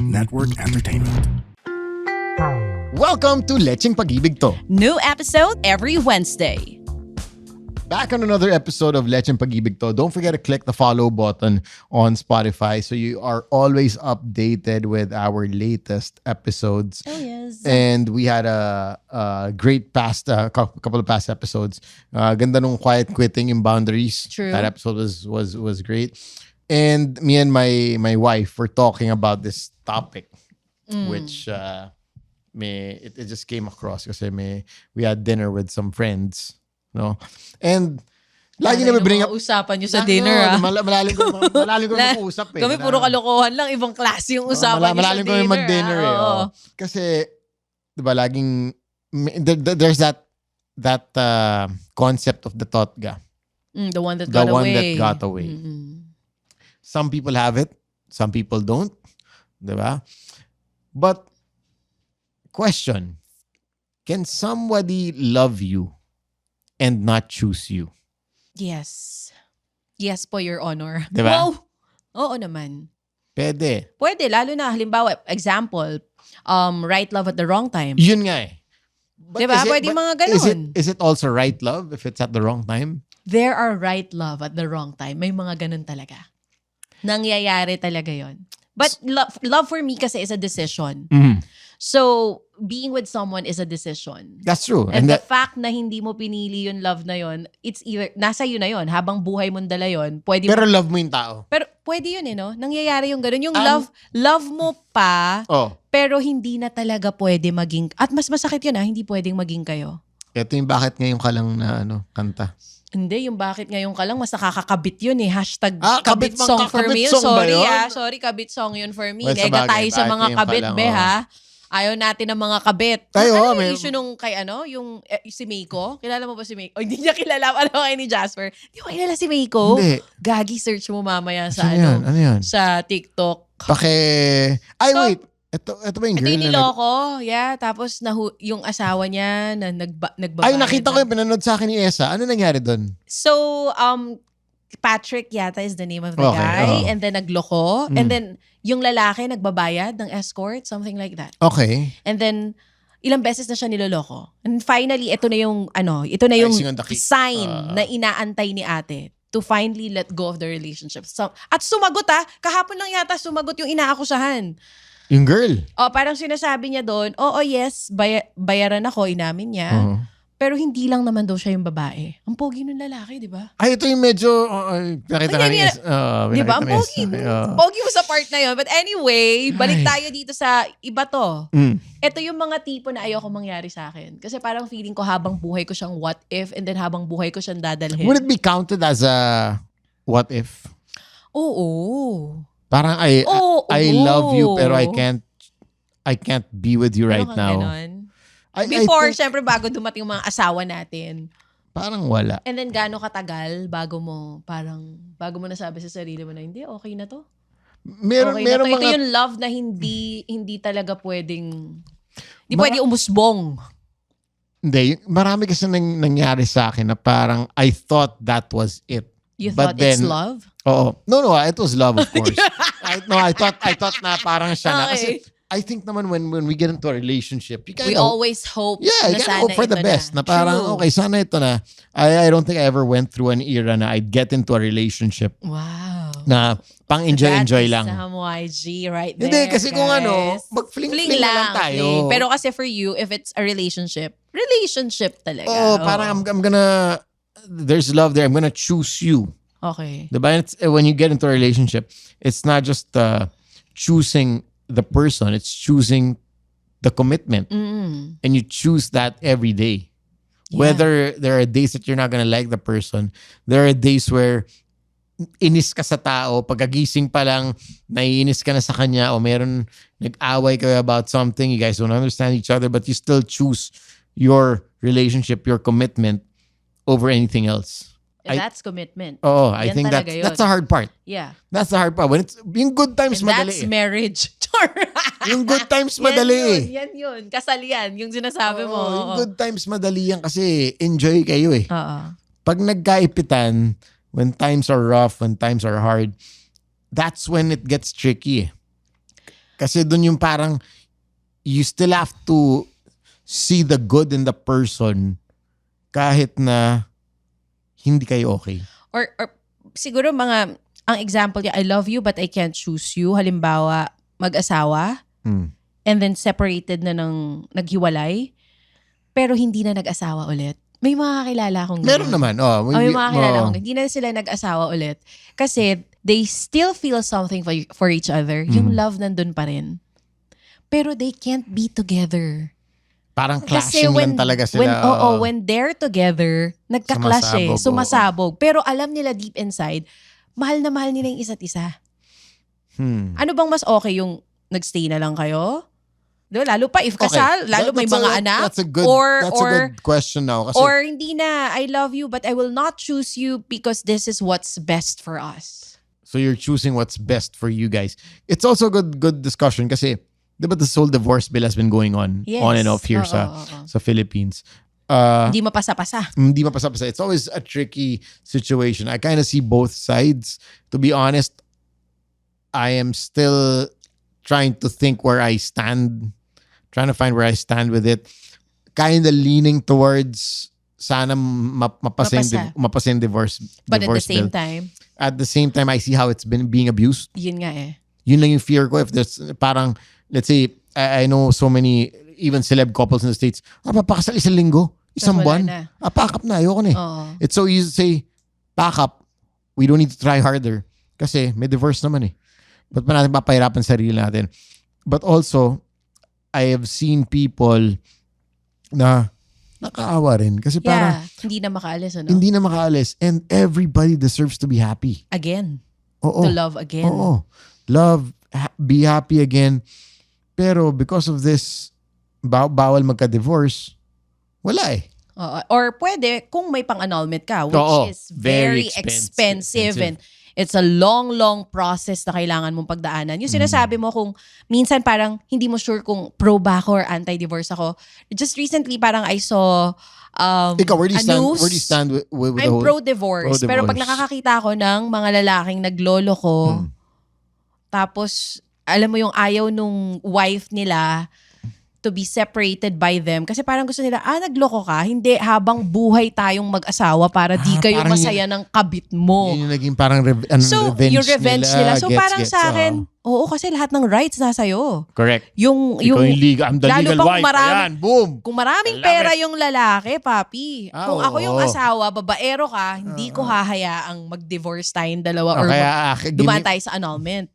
Network Entertainment. Welcome to Lecheng Pag-ibig To. New episode every Wednesday. Back on another episode of Lecheng Pag-ibig To. Don't forget to click the follow button on Spotify so you are always updated with our latest episodes. Oh, yes. And we had a, a great past, uh, cou- couple of past episodes. Uh, ganda nung quiet quitting in boundaries. True. That episode was was was great. And me and my my wife were talking about this topic, Mm. which uh, may it, it just came across kasi may we had dinner with some friends, no, and lagi na bring up usapan nyo sa dinner, ah. mal- malalim ko malalim ko La- na usap eh. Kami puro kalokohan lang, ibang klase yung usapan nyo sa malalim dinner. kami mag-dinner ah. eh. Oo. Kasi, di ba, laging, there's that that uh, concept of the totga. Mm, the one that The got one away. that got away. Mm-mm. Some people have it, some people don't. Di ba? But, question, can somebody love you and not choose you? Yes. Yes po, Your Honor. Di ba? Wow! Oo naman. Pwede. Pwede, lalo na, halimbawa, example, um, right love at the wrong time. Yun nga eh. But Di ba? is it- Pwede but mga Is it, is it also right love if it's at the wrong time? There are right love at the wrong time. May mga ganun talaga. Nangyayari talaga yon. But love, love for me kasi is a decision. Mhm. So, being with someone is a decision. That's true. And, And, the that, fact na hindi mo pinili yung love na yon, it's either, nasa yun na yon, habang buhay mong dala yon, pwede pero mo, love mo yung tao. pero pwede yun eh, no? Nangyayari yung ganun. Yung Um, love, love mo pa, Oh. pero hindi na talaga pwede maging, at mas masakit yun ah, hindi pwedeng maging kayo. Ito yung bakit ngayon ka lang na ano, kanta. Hindi, yung bakit ngayon ka lang, mas nakakakabit yun eh. Hashtag Ah, kabit, kabit- song for kabit me. song Sorry ah. Sorry, kabit song yun for me. Well, bagay, tayo sa mga kabit, lang, be oh. ha. Ayaw natin ng mga kabit. Ay, ano may- issue nung kay ano? Yung eh, si Meiko? Kilala mo ba si Meiko? Oh, hindi niya kilala. Ano kayo ni Jasper? Hindi mo kilala si Meiko? Hindi. Gagi, search mo mamaya sa ano? yan? Ano yan? Sa TikTok. Pake... Ay, So, wait. Ito, ito ba yung Ito girl yung na... nag- niloko. Yeah, tapos nahu- yung asawa niya na nagba- nagbabayad. Ay, nakita ko ng- yung pinanood sa akin ni Esa. Ano nangyari doon? So, um, Patrick yata is the name of the Okay, guy. oo. And then nagloko. Mm. And then yung lalaki nagbabayad ng escort, something like that. Okay. And then ilang beses na siya niloloko. And finally, ito na yung ano, ito na yung Icing on the cake. sign Ah. na inaantay ni ate to finally let go of the relationship. So, at sumagot ah, kahapon lang yata sumagot yung inaakusahan. Yung girl. O parang sinasabi niya doon, oo yes, baya- bayaran ako, inamin niya. Oo. Pero hindi lang naman daw siya yung babae. Ang pogi ng lalaki, di ba? Ay, ito yung medyo... Uh, nakita ka Ay, Esa. Uh, Di ba? Ang pogi. Pogi mo sa part na yun. But anyway, balik Ay. tayo dito sa iba to. Mm. Ito yung mga tipo na ayoko mangyari sa akin. Kasi parang feeling ko habang buhay ko siyang what if and then habang buhay ko siyang dadalhin. Would it be counted as a what if? Oo. Parang I Oo. I love you pero I can't I can't be with you right now. ganon? I, I Before, think syempre, bago dumating yung mga asawa natin. parang wala. And then, gaano katagal bago mo, parang, bago mo nasabi sa sarili mo na, hindi, okay na to. Meron okay meron na to. Ito mga yung love na hindi, hindi talaga pwedeng, hindi Mara- pwede umusbong. Hindi, marami kasi nang, nangyari sa akin na parang I thought that was it. You But thought it's then- love? Oo. No, no, it was love of course. I, no, I thought I thought na parang siya na. Kasi Okay. I think naman when when we get into a relationship, you We kind of always hope Yeah, na you gotta sana hope for the ito best. Na, na. parang, True. okay, sana ito na. I, I don't think I ever went through an era na I'd get into a relationship Wow. na pang enjoy-enjoy That lang. is Sam YG right there, Hindi, kasi kung ano, mag-fling-fling na lang tayo. fling. Pero kasi for you, if it's a relationship, relationship talaga. Oh, parang I'm, I'm gonna, there's love there. I'm gonna choose you. Okay. Diba? It's, when you get into a relationship, it's not just uh, choosing the person, it's choosing the commitment. Mm. And you choose that every day. Yeah. Whether there are days that you're not gonna like the person, there are days where inis ka sa tao, pagkagising pa lang, naiinis ka na sa kanya, o meron nag-away kayo about something, you guys don't understand each other, but you still choose your relationship, your commitment over anything else. I- That's commitment. Oh, I Yan think that's, yun. that's the hard part. Yeah. That's the hard part. When it's, yung good times And madali that's eh. marriage. Char. Yung good times Yan madali yun, eh. Yan yun. Yan. Yung sinasabi mo. Oo, yung Oo. good times madali yan kasi enjoy kayo eh. Oo. Pag nagkaipitan, when times are rough, when times are hard, that's when it gets tricky. eh. Kasi dun yung parang you still have to see the good in the person kahit na hindi kayo okay. Or, or siguro mga, ang example niya, I love you but I can't choose you. Halimbawa, mag-asawa Hmm. and then separated na ng naghiwalay pero hindi na nag-asawa ulit. May mga kakilala akong Meron ganun. naman. Oh, Oh, may mga kilala oh. akong. Hindi na sila nag-asawa ulit. Kasi they still feel something for, for each other. Yung Mhm. love nandun pa rin. Pero they can't be together. Parang Kasi clashing when, lang talaga sila. when, oo, oo. when they're together, nagka-clash eh. Sumasabog, oo. Sumasabog. Pero alam nila deep inside, mahal na mahal nila yung isa't isa. Hmm. Ano bang mas okay yung nagstay na lang kayo? Diba? Lalo pa if Okay. kasal, lalo That- may mga a- anak. That's a good, or- that's or- a good question now. Kasi, Or hindi na, I love you but I will not choose you because this is what's best for us. so you're choosing what's best for you guys. It's also a good good discussion kasi di ba this whole divorce bill has been going on Yes. on and off here Oo, sa oo, oo. sa Philippines. Uh, Hindi mapasa-pasa. hindi mapasapasa. It's always a tricky situation. I kind of see both sides. To be honest, I am still trying to think where I stand, trying to find where I stand with it. Kind of leaning towards sana map- mapasa div- mapasa yung divorce, But at the divorce same bill. time, At the same time, I see how it's been being abused. yun nga eh. Yun lang yung fear ko. If there's parang, let's say, I, I know so many, even celeb couples in the States, ah, papakasal isang linggo, isang buwan. na. Ah, pack up na. Ayoko na eh. Oo. It's so easy to say, pack up. We don't need to try harder. Kasi may divorce naman eh. Ba't pa natin papahirapan sarili natin? But also, I have seen people na nakaawa rin. Kasi Yeah, hindi na makaalis ano? hindi na makaalis. And everybody deserves to be happy. Again. Oo. To love again. Oo. Love, ha- be happy again. Pero because of this, ba- bawal magka-divorce, wala eh. Oo. Or pwede, kung may pang-annulment ka, which Oo, is very, very expensive, expensive. and it's a long, long process na kailangan mong pagdaanan. Yung Mm. sinasabi mo kung minsan parang hindi mo sure kung pro ba ako or anti-divorce ako. Just recently, parang I saw um, Ikaw, where do you a stand, news. where do you stand with, with, the I'm whole... pro-divorce. Pero pag pro-divorce. nakakakita ako ng mga lalaking naglolo ko, Hmm. tapos alam mo yung ayaw nung wife nila to be separated by them. Kasi parang gusto nila, ah, nagloko ka. Hindi, habang buhay tayong mag-asawa para di Ah, kayo masaya ng kabit mo. Yun yung naging parang rev- ano, So, revenge yung revenge nila. So, Gets, parang gets. sa akin, Oo. oo, kasi lahat ng rights nasa iyo. correct. Yung, Ikaw yung, yung legal, I'm the lalo legal wife. marami- Ayan, boom. kung maraming pera yung lalaki, papi. Ah, kung ako yung oo. asawa, babaero ka, hindi ko hahayaang mag-divorce tayong dalawa or kaya, ah, dumaan gini- tayo sa annulment.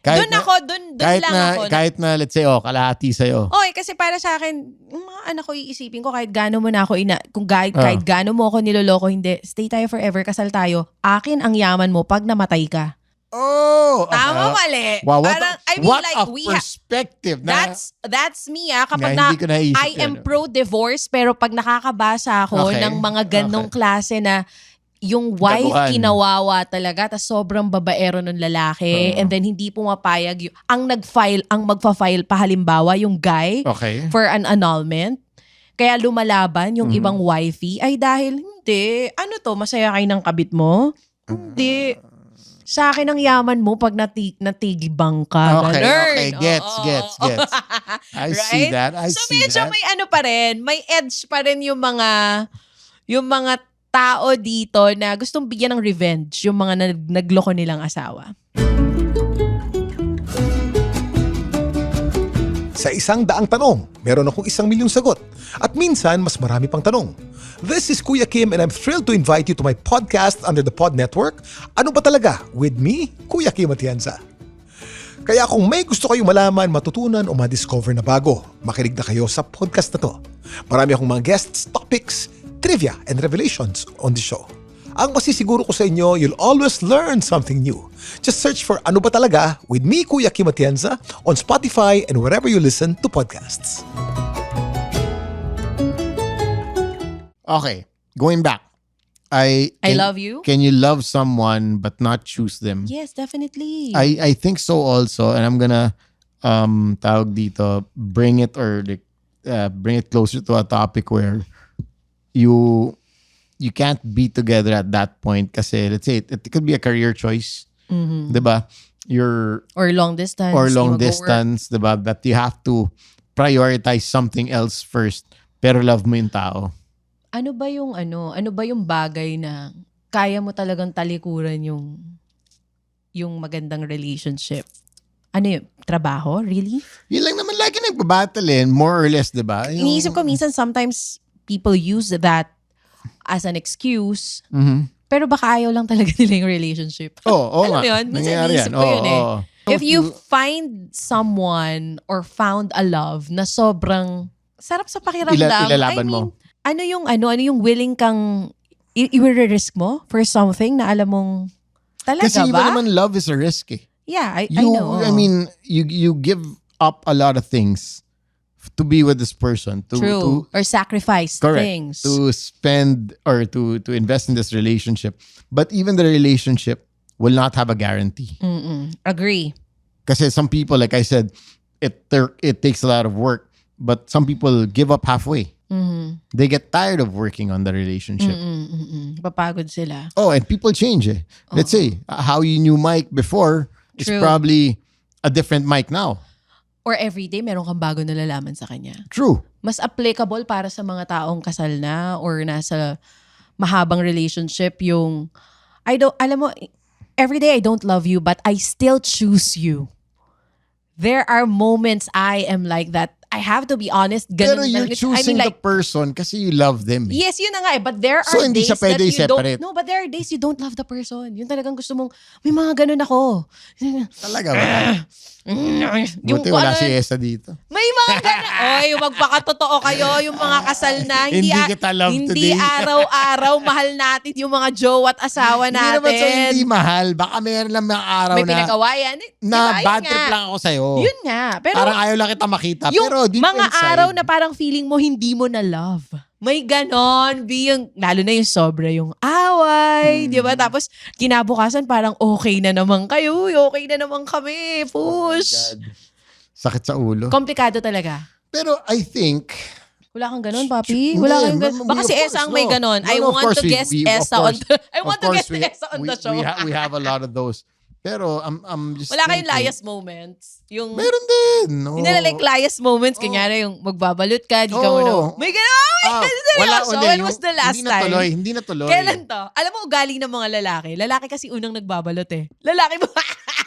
Kahit Doon na, ako, doon, doon kahit lang na, ako. kahit na, let's say, oh, kalahati sa'yo. Okay, kasi para sa akin, yung mga anak ko iisipin ko kahit gaano mo na ako ina, kung kahit, Ah. kahit gaano mo ako niloloko, hindi, stay tayo forever, kasal tayo. Akin ang yaman mo pag namatay ka. Oh! Tama, ah, mali. Wow, what, Parang, a, I mean, what like, a we perspective. na, that's, that's me ah. Kapag na, naisip I am pro-divorce, pero pag nakakabasa ako Okay. ng mga ganong klase na yung wife Daguan. kinawawa talaga tas sobrang babaero ng lalaki and then hindi pumapayag yung, ang nag-file ang magfa-file pa halimbawa yung guy Okay. for an annulment kaya lumalaban yung Mhm. ibang wifey ay dahil hindi ano to masaya kayo ng kabit mo hindi sa akin ang yaman mo pag nati natigibang ka Okay, ganun. okay. Gets, Oo. gets, gets. I see that. I so see medyo that. may ano pa rin, may edge pa rin yung mga yung mga tao dito na gustong bigyan ng revenge yung mga nag, nagloko nilang asawa. Sa isang daang tanong, meron akong isang milyong sagot. At minsan, mas marami pang tanong. This is Kuya Kim and I'm thrilled to invite you to my podcast under the Pod Network, Ano ba talaga? With me, Kuya Kim Atienza. Kaya kung may gusto kayong malaman, matutunan o ma-discover na bago, makinig na kayo sa podcast na to. Marami akong mga guests, topics, trivia, and revelations on the show. Ang masisiguro ko sa inyo, you'll always learn something new. Just search for Ano ba talaga with me, Kuya Kim Atienza, on Spotify and wherever you listen to podcasts. Okay. Going back. I I can- love you. Can you love someone but not choose them? Yes, definitely. I I think so also and I'm gonna um tawag dito bring it or like uh, bring it closer to a topic where you you can't be together at that point kasi let's say it, it could be a career choice Mhm. 'di ba your Or long distance. or long distance, 'di ba? That you have to prioritize something else first. Pero love mo yung tao. Ano ba yung ano? Ano ba yung bagay na kaya mo talagang talikuran yung yung magandang relationship? Ano yun? Trabaho? Really? Yun lang naman lagi nagbabattle eh. More or less, 'di ba? Yung- Iniisip ko minsan sometimes people use that as an excuse. Mhm. Pero baka ayaw lang talaga nila yung relationship. Oo, oo Alam nga. mo yun? Minsan yan. Oo, yun eh. oo. If you find someone or found a love na sobrang sarap sa pakiramdam. Ila- ilalaban I mean, mo. Ano yung ano, ano yung willing kang i- i-risk mo for something na alam mong talaga Kasi ba? naman love is a risk eh. yeah, I, I You, know. I mean, you you give up a lot of things to be with this person. To, True. to or sacrifice Correct. things. to spend or to to invest in this relationship. But even the relationship will not have a guarantee. Mm-mm. Agree. because some people, like I said, it it takes a lot of work. But some people give up halfway. Mhm. They get tired of working on the relationship. Mm-mm. Papagod sila. Oh, and people change. Eh. Let's say uh, how you knew Mike before is probably a different Mike now. Or everyday, meron kang bago nalalaman sa kanya. True. mas applicable para sa mga taong kasal na or nasa mahabang relationship yung I don't alam mo every day I don't love you but I still choose you. There are moments I am like that. I have to be honest. Pero Ganun you're talaga. choosing I mean, like, the person kasi you love them. eh. Yes, yun na nga eh. But there are So, hindi days siya pwede that you i-separate. don't... No, but there are days you don't love the person. Yun talagang gusto mong, may mga ganun ako. Talaga ba? yung Buti wala ano, si Esa dito. May mga ganun. Oy, magpakatotoo kayo, yung mga kasal na. Hindi, Hindi kita love hindi today. araw-araw mahal natin yung mga jowa at asawa Hindi naman sa natin. hindi mahal. Baka meron lang mga araw May na, pinag-awayan. Eh, na diba? Bad trip lang ako sa'yo. Yun nga. Pero parang ayaw lang kita makita. yung pero deep mga inside, araw na parang feeling mo hindi mo na love. May ganon. Be yung, lalo na yung sobra yung away. Hmm. Di ba? Tapos kinabukasan parang okay na naman kayo. Okay na naman kami. Push. God. Sakit sa ulo. Komplikado talaga. Pero I think, Wala kang ganon, papi? Wala kang ma- Baka si Esa ang may no. ganon. No, I no, of want to of Esa on the, I want to we, Esa on the show. we, ha- we have a lot of those. Pero I'm, I'm just Wala kayong thinking- layas moments. Yung, Meron din. No. hindi na like layas moments. Kunyari yung magbabalot ka, di ka mo na. Oo. May ganon! Ah, Seryoso? hindi. When Yung- was the last hindi na tuloy? Hindi na tuloy. Kailan to? Alam mo, ugali ng mga lalaki. Lalaki kasi unang nagbabalot eh. Lalaki mo.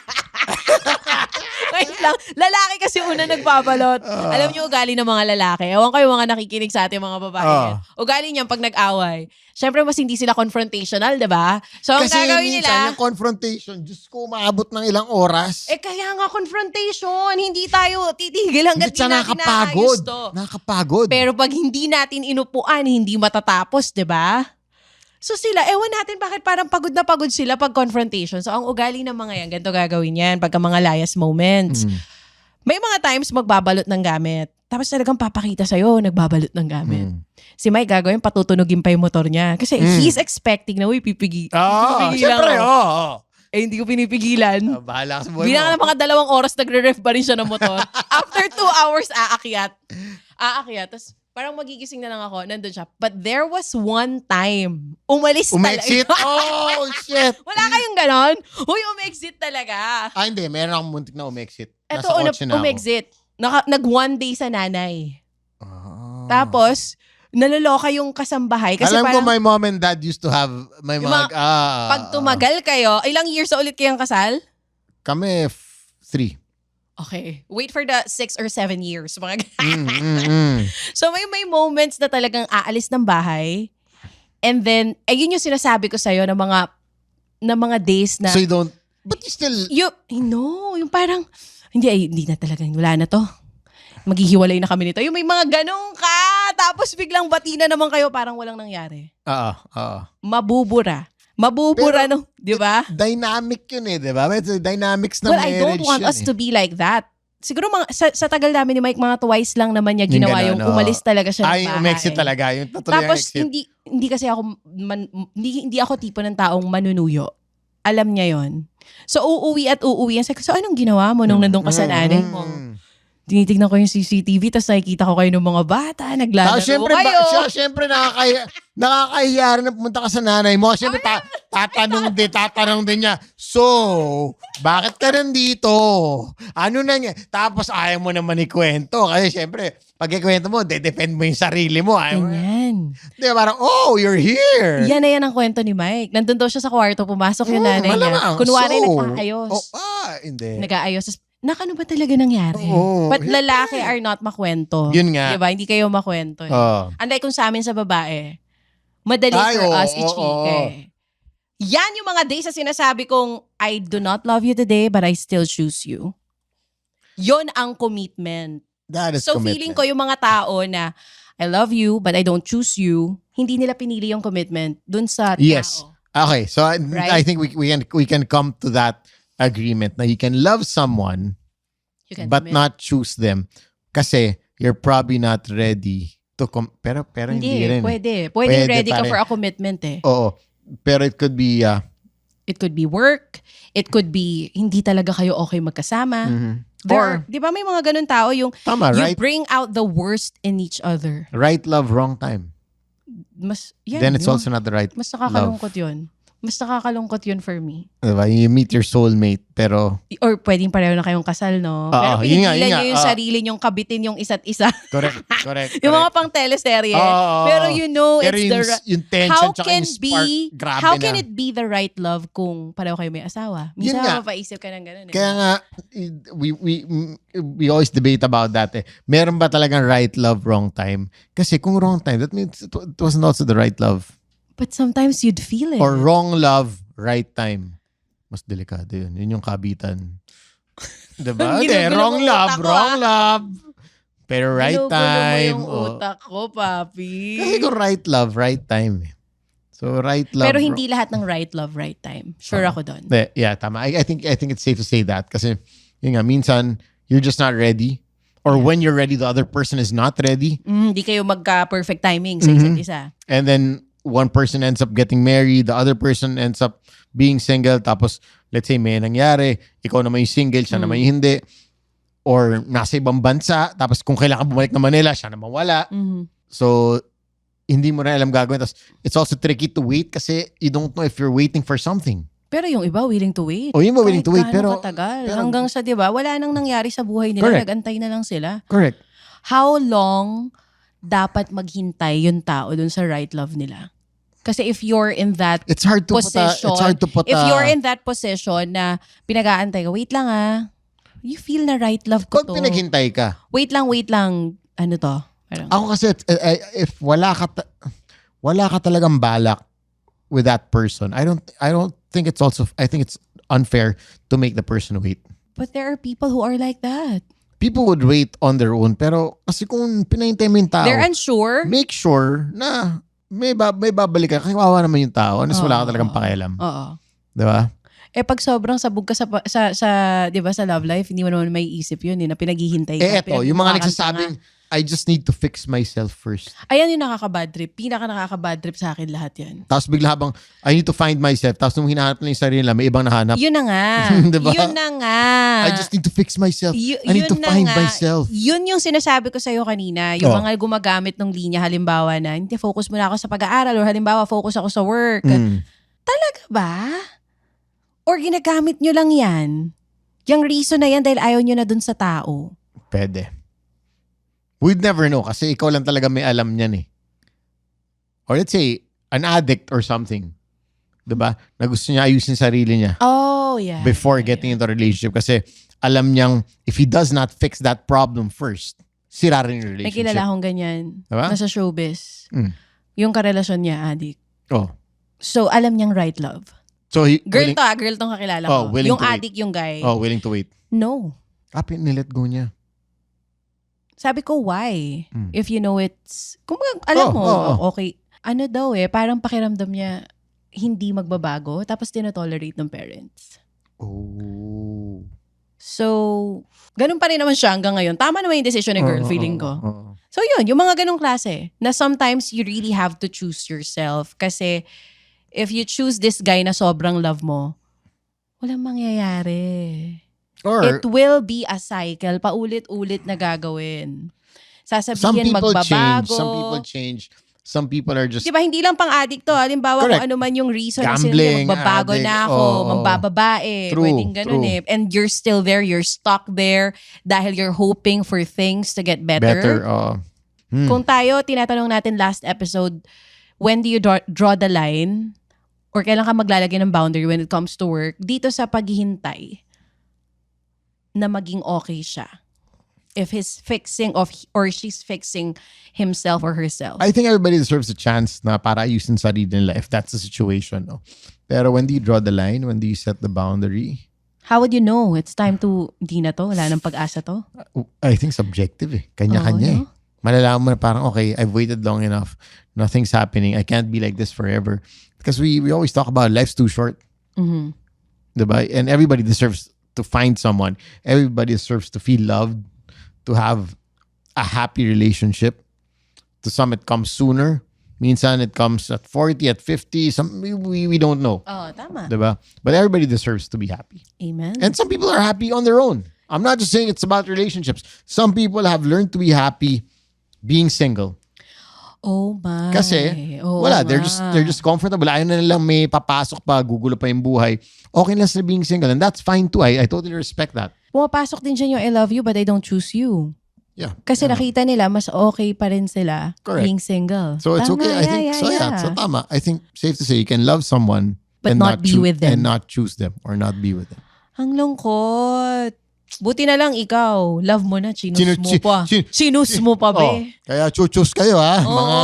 Wait lang. Lalaki kasi unang nagbabalot. Ah. Alam niyo ugali ng mga lalaki. Ewan kayo mga nakikinig sa ating mga babae. Ah. Ugali niyan pag nag-away. Siyempre, mas hindi sila confrontational, di ba? So, ang Kasi gagawin minsan, nila, yung confrontation, Diyos ko, maabot ng ilang oras. eh kaya nga confrontation. Hindi tayo titigil hanggang Hindi di siya natin nakakapagod. naayos to. Nakakapagod. Pero pag hindi natin inupuan, hindi matatapos, 'di ba? So sila, ewan natin bakit parang pagod na pagod sila pag confrontation. So ang ugali ng mga yan, ganito gagawin yan pagka mga layas moments. Mm. May mga times magbabalot ng gamit. Tapos talagang papakita sa'yo, nagbabalot ng gamit. Mm. Si Mike gagawin, patutunugin pa yung motor niya. Kasi Mm. he's expecting na, uy, pipigi. Ah, pipigilan syempre, ko. oo. Oh, Eh, hindi ko pinipigilan. bahala ka sa buhay Bilang ng mga dalawang oras nagre-ref pa rin siya ng motor. After two hours, aakyat. Aakyat. Tapos parang magigising na lang ako. Nandun siya. But there was one time. Umalis Umexit? talaga. oh, shit. Wala kayong ganon? Uy, umexit talaga. Ah, hindi. Meron akong muntik na umexit. Ito, Nasa una, kotse na ako. umexit. Naka, nag one day sa nanay. Ah. Tapos, naloloka yung kasambahay. Kasi Alam ko parang, my mom and dad used to have may Yung mga, mga- ah, pag tumagal kayo, ilang years na ulit kayong kasal? kami f- three. Okay. Wait for the six or seven years. Mga Mm, mm, mm. So may may moments na talagang aalis ng bahay. And then, ayun yung sinasabi ko sa'yo ng mga na mga days na So you don't, but you still, you, no, yung parang, hindi, ay, hindi na talaga, wala na to. Maghihiwalay na kami nito. Yung may mga ganong ka, tapos biglang bati na naman kayo, parang walang nangyari. oo, oo. Mabubura. Mabubura, no? Di ba? Dynamic yun eh, di ba? May dynamics ng Well, I don't marriage want us eh. to be like that. Siguro mga, sa, sa tagal namin ni Mike, mga twice lang naman niya Yung ginawa ganun, yung, umalis talaga siya ng Ay, bahay. umexit talaga. Yung Tapos exit. hindi hindi kasi ako man, hindi, hindi ako tipo ng taong manunuyo. Alam niya 'yon. So uuwi at uuwi. Sabi ko, so anong ginawa mo nung nandun ka sa nanay mo? Mm. Tinitignan ko yung CCTV, tapos nakikita ko kayo ng mga bata, naglalaro Tapos syempre, kayo. ba, siya, syempre nakakahiya, nakakahiya rin na pumunta ka sa nanay mo. Syempre, ta- tatanong din, tatanong din niya, so, bakit ka nandito? Ano na niya? Tapos ayaw mo naman ikwento. Kasi syempre, pag ikwento mo, de-defend mo yung sarili mo. Ayaw mo. Ganyan. Di ba, parang, oh, you're here. Yan na yan ang kwento ni Mike. Nandun daw siya sa kwarto, pumasok yung Hmm, nanay niya. malamang. Kunwari, So, nag-aayos. Oh, ah, hindi. Nag-aayos. Tapos, Nakano ba talaga nangyari? Oo. But lalaki are not makwento. Yun nga. Diba? Hindi kayo makwento. Eh. Oh. Unlike kung sa amin sa babae, madali Ay, for oo, us oo, i-chike. oo. eh. Yan yung mga days na sinasabi kong, I do not love you today, but I still choose you. Yon ang commitment. That is So commitment. feeling ko yung mga tao na, I love you, but I don't choose you, hindi nila pinili yung commitment dun sa Yes. tao. Okay, so I, Right? I think we, we can we can come to that agreement na you can love someone You can but commit. not choose them kasi you're probably not ready to com- pero pero hindi, Hindi, rin. pwede. Pwede, Pwede ready ka pa rin. for a commitment eh. Oo. Pero it could be uh, It could be work. It could be hindi talaga kayo okay magkasama. mhm. There, or di ba may mga ganun tao yung tama, you right? bring out the worst in each other. Right love, wrong time. Mas, yan, Then it's yun. also not the right. Mas nakakalungkot yun. Mas nakakalungkot yun for me. Diba? You meet your soulmate pero Or pwedeng pareho na kayong kasal, no? Oo, Pero yun nga, yun nga, nyo yung oo. sarili nyong kabitin yung isa't isa. correct, correct. yung mga pang teleserye. Oo. Pero you know, Pero it's yung, the... ra- yung tension how can yung spark, be grabe how na. can it be the right love kung pareho kayo may asawa? Minsan nga. mapaisip ka ng ganun. Eh. Kaya nga, we, we, we always debate about that eh. Meron ba talagang right love, wrong time? Kasi kung wrong time, that means it it wasn't also the right love. But sometimes you'd feel it. Or wrong love, right time. Mas delikado yun. Yun yung kabitan. diba? Ginugulo wrong love, ko, wrong ah. love. Pero right Ginugulo time. mo yung oh. utak ko, papi. Kasi kung right love, right time. eh. So right love. Pero hindi lahat ng right love, right time. Sure Oo. ako doon. Yeah, tama. I, I think I think it's safe to say that kasi yun nga minsan you're just not ready or when you're ready the other person is not ready Mm, Hindi kayo magka-perfect timing sa Mhm. isa't isa. and then one person ends up getting married, the other person ends up being single tapos let's say may nangyari, ikaw naman yung single, siya Mm. naman yung hindi or nasa ibang bansa tapos kung kailangan bumalik na Manila, siya naman wala. Mhm. So hindi mo na alam gagawin. Tapos, it's also tricky to wait kasi you don't know if you're waiting for something. Pero yung iba, willing to wait. O yun mo willing Kahit to wait. Pero, katagal. pero- Hanggang sa, di ba, wala nang nangyari sa buhay nila. Correct. Nagantay na lang sila. correct. How long dapat maghintay yung tao dun sa right love nila? Kasi if you're in that It's hard to Position. it's hard to put if you're in that position na pinag-aantay ka, wait lang ah. You feel na right love ko Pag to. pinaghintay ka, Wait lang, wait lang. Ano to? Parang, ako kasi, eh, eh, if wala ka, ta- wala ka talagang balak with that person, I don't, I don't think it's also, I think it's unfair to make the person wait. but there are people who are like that. People would wait on their own, pero kasi kung pinahintay mo yung tao, They're unsure. make sure na may, ba, may babalik ka. Kasi kawawa naman yung tao. Unless wala ka talagang pakialam. Oo. Di ba? Eh pag sobrang sabog ka sa, sa, sa 'di ba sa love life, hindi mo naman may isip 'yun eh, na pinaghihintay ka. Eh eto, yung mga nagsasabing, I just need to fix myself first. Ayan yung nakaka-bad trip. Pinaka nakaka-bad trip sa akin lahat 'yan. Tapos bigla habang, I need to find myself. Tapos nung hinahanap nila yung sarili nila, may ibang nahanap. Yun na nga. Diba? Yun na nga. I just need to fix myself. Y- I need to find nga. myself. Yun yung sinasabi ko sa'yo kanina. Yung Oh. mga gumagamit ng linya, halimbawa na, hindi, focus muna ako sa pag-aaral or halimbawa, focus ako sa work. Mm. Talaga ba? Or ginagamit nyo lang yan? Yung reason na yan dahil ayaw nyo na dun sa tao. Pwede. We'd never know kasi ikaw lang talaga may alam niyan eh. Or let's say, an addict or something. 'Di ba? Na gusto niya ayusin sarili niya Oh, yeah. before yeah, getting into a relationship kasi alam niyang if he does not fix that problem first, sira rin yung May relationship. kilala akong ganyan. Diba? Nasa showbiz. Mm. Yung karelasyon niya, adik. Oh. So, alam niyang right love. So he Girl willing, to ah, girl tong kakilala Oh, ko. Yung to wait. adik yung guy. oh, willing to wait. No. Ah, nilet go niya. Sabi ko, why? Mm. If you know it's... Kung alam Oh, mo, oh, oh. okay. Ano daw eh, parang pakiramdam niya hindi magbabago tapos tinotolerate ng parents. Oh. So, ganun pa rin naman siya hanggang ngayon. Tama naman yung decision ni girl, Oo, feeling oo, ko. oo. So yun, yung mga ganong klase, na sometimes you really have to choose yourself kasi if you choose this guy na sobrang love mo, walang mangyayari. Or It will be a cycle. Paulit-ulit na gagawin. some Sasabihin people magbabago. change. Some people change. Some people are just Di ba, hindi lang pang addict to. Halimbawa Correct. kung ano man yung reason na Gambling, sinabi, magbabago addict, na ako, oo. mambababae, True, pwedeng ganun true. eh. And you're still there, you're stuck there dahil you're hoping for things to get better. oh. Hmm. Kung tayo, tinatanong natin last episode, when do you draw, draw the line? Or kailan ka maglalagay ng boundary when it comes to work? Dito sa paghihintay na maging okay siya. If he's fixing of or she's fixing himself or herself. I think everybody deserves a chance na para ayusin sarili nila if that's the situation. No? Pero when do you draw the line? When do you set the boundary? How would you know? It's time to, di na to, wala nang pag-asa to. I think subjective eh. Kanya-kanya Oo, eh. Malalaman mo na parang, okay, I've waited long enough. Nothing's happening. I can't be like this forever. Because we, we always talk about life's too short. Mhm. Diba? And everybody deserves to find someone. Everybody deserves to feel loved, to have a happy relationship. To some, it comes sooner. Minsan, it comes at 40, at 50. Some, we, we, don't know. Oh, tama. Diba? But everybody deserves to be happy. Amen. And some people are happy on their own. I'm not just saying it's about relationships. Some people have learned to be happy being single. Oh my. Kasi Oo wala, they're just they're just comfortable. Ayaw na nilang may papasok pa, gugulo pa yung buhay. Okay lang sila being single and that's fine too. I, I totally respect that. Pumapasok din dyan yung I love you but I don't choose you. Yeah. Kasi Yeah. nakita nila, mas okay pa rin sila Correct. being single. So it's Tama, okay. I yeah, think yeah, so yeah. yeah. So tama. I think safe to say you can love someone But and not be choo- with them. and not choose them or not be with them. Ang lungkot. Buti na lang ikaw. Love mo na, chinus Chinu- mo chi- pa. chi- Chinus mo pa, Oh, be. kaya chuchus kayo ha. Oo. Mga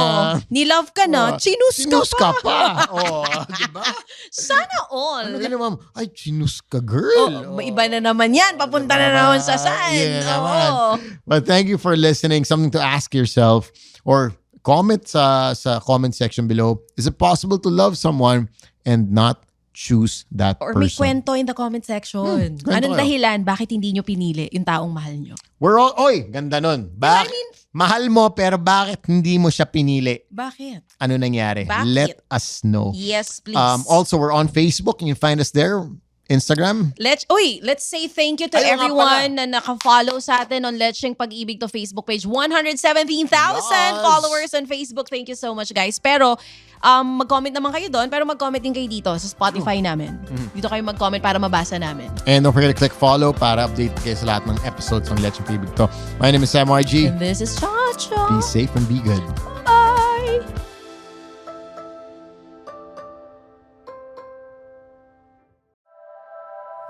Nilove ka na, Oh, chinus, Chinus ka ka pa. pa. Oh, di ba? Sana all. Ano ka naman? Ay, chinus ka, Oh, girl. Iba na naman yan. Papunta na naman sa saan. Yeah, Oo. naman. But thank you for listening. Something to ask yourself or comment sa sa comment section below. Is it possible to love someone and not choose that Or may person? kwento in the comment section. kwento Anong kayo. dahilan? Bakit hindi nyo pinili yung taong mahal nyo? We're all, oy, ganda nun. Bak- I mean- mahal mo pero bakit hindi mo siya pinili? Bakit? Ano nangyari? Bakit? Let us know. Yes, please. Um, also, we're on Facebook. You can find us there. Instagram. Let's, uy, let's say thank you to Ayun nga everyone na naka-follow sa atin on Let's Pag-ibig to Facebook page. 117,000 Yes. followers on Facebook. Thank you so much, guys. Pero, um, mag-comment naman kayo doon, pero mag-comment din kayo dito sa Spotify namin. Mm-hmm. Dito kayo mag-comment para mabasa namin. And don't forget to click follow para update kayo sa lahat ng episodes ng Let's Pag-ibig to. My name is Sam YG. And this is Chacha. Be safe and be good. Bye!